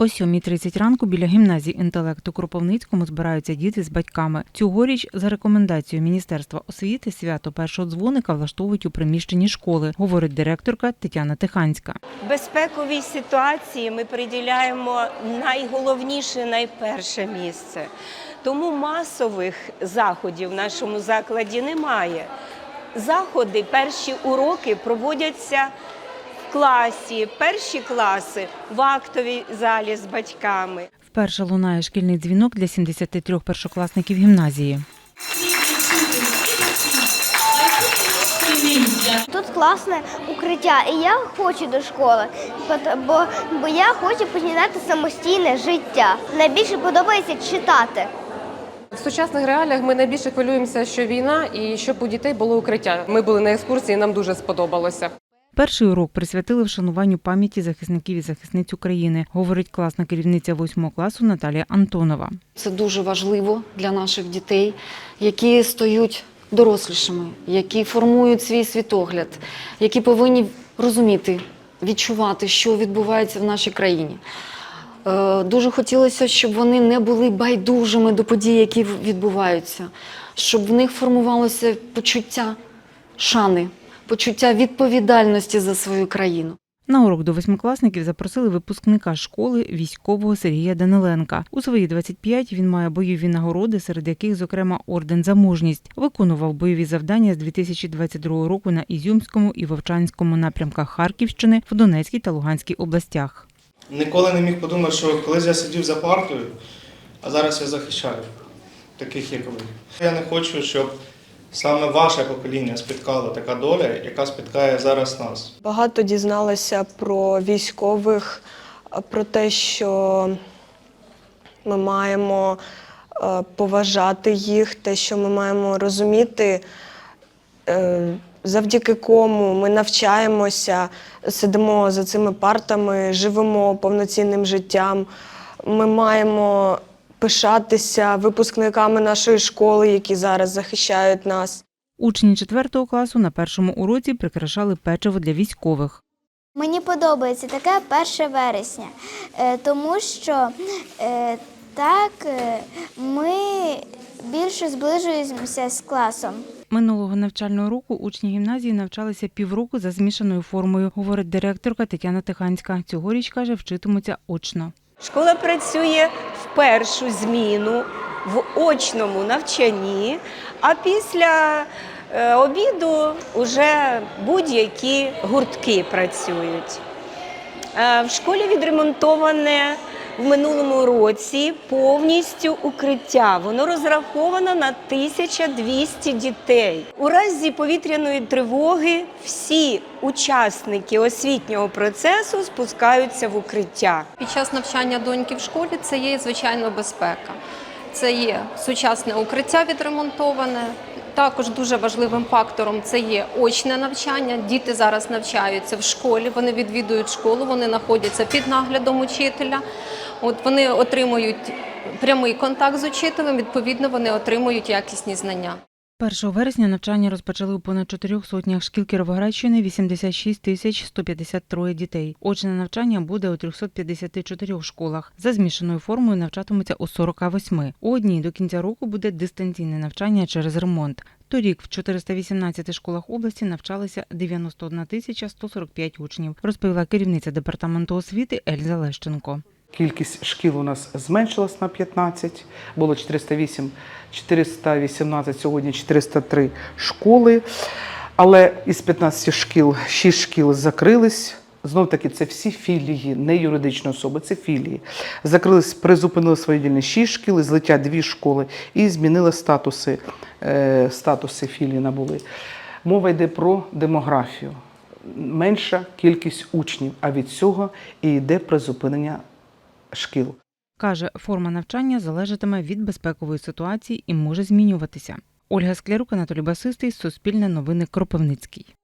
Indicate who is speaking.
Speaker 1: О 7.30 ранку біля гімназії інтелекту Кропивницькому збираються діти з батьками. Цьогоріч за рекомендацією Міністерства освіти свято першого дзвоника влаштовують у приміщенні школи, говорить директорка Тетяна Тиханська.
Speaker 2: Безпековій ситуації ми приділяємо найголовніше, найперше місце. Тому масових заходів в нашому закладі немає. Заходи, перші уроки проводяться класі, перші класи в актовій залі з батьками.
Speaker 1: Вперше лунає шкільний дзвінок для 73 першокласників гімназії.
Speaker 3: Тут класне укриття, і я хочу до школи, бо, бо я хочу починати самостійне життя. Найбільше подобається читати.
Speaker 4: В сучасних реаліях ми найбільше хвилюємося, що війна і щоб у дітей було укриття. Ми були на екскурсії, нам дуже сподобалося.
Speaker 1: Перший урок присвятили вшануванню пам'яті захисників і захисниць України, говорить класна керівниця 8 класу Наталія Антонова.
Speaker 5: Це дуже важливо для наших дітей, які стають дорослішими, які формують свій світогляд, які повинні розуміти, відчувати, що відбувається в нашій країні. Е, Дуже хотілося, щоб вони не були байдужими до подій, які відбуваються, щоб в них формувалося почуття шани, почуття відповідальності за свою країну.
Speaker 1: На урок до восьмикласників запросили випускника школи військового Сергія Даниленка. У свої 25 він має бойові нагороди, серед яких, зокрема, орден за мужність. Виконував бойові завдання з 2022 року на Ізюмському і Вовчанському напрямках Харківщини в Донецькій та Луганській областях.
Speaker 6: Ніколи не міг подумати, що колись я сидів за партою, а зараз я захищаю таких, як ви. Я не хочу, щоб саме ваше покоління спіткала така доля, яка спіткає зараз нас.
Speaker 7: Багато дізналася про військових, про те, що ми маємо е, поважати їх, те, що ми маємо розуміти, е, завдяки кому ми навчаємося, сидимо за цими партами, живемо повноцінним життям. Ми маємо пишатися випускниками нашої школи, які зараз захищають нас.
Speaker 1: Учні 4 класу на першому уроці прикрашали печиво для військових.
Speaker 3: Мені подобається таке 1 вересня, е, тому що е, так е, ми більше зближуємося з класом.
Speaker 1: Минулого навчального року учні гімназії навчалися півроку за змішаною формою, говорить директорка Тетяна Тиханська. Цьогоріч каже, вчитимуться очно.
Speaker 2: Школа працює в першу зміну в очному навчанні, а після е, обіду вже будь-які гуртки працюють. Е, В школі відремонтоване в минулому році повністю укриття. Воно розраховано на 1200 дітей. У разі повітряної тривоги всі учасники освітнього процесу спускаються в укриття.
Speaker 4: Під час навчання доньки в школі це є звичайно безпека. Це є сучасне укриття відремонтоване. Також дуже важливим фактором це є очне навчання. Діти зараз навчаються в школі, вони відвідують школу, вони знаходяться під наглядом учителя. От вони отримують прямий контакт з учителем, відповідно, вони отримують якісні знання.
Speaker 1: 1 вересня навчання розпочали у понад чотирьох сотнях шкіл Кіровоградщини 86 тисяч 153 дітей. Очне навчання буде у 354 школах. За змішаною формою навчатимуться у 48. У одній до кінця року буде дистанційне навчання через ремонт. Торік в 418 школах області навчалися 91 тисяча 145 учнів, розповіла керівниця департаменту освіти Ельза Лещенко.
Speaker 8: Кількість шкіл у нас зменшилась на 15, було 408, 418, сьогодні 403 школи. Але із 15 шкіл 6 шкіл закрились. Знов таки, це всі філії, не юридичні особи, це філії. Закрились, призупинили свою діяльність 6 шкіл, злиття 2 школи і змінили статуси, е, статуси філії набули. Мова йде про демографію. Менша кількість учнів, а від цього і йде призупинення шкіл.
Speaker 1: Каже, форма навчання залежатиме від безпекової ситуації і може змінюватися. Ольга Склярук, Анатолій Басистий, Суспільне новини Кропивницький.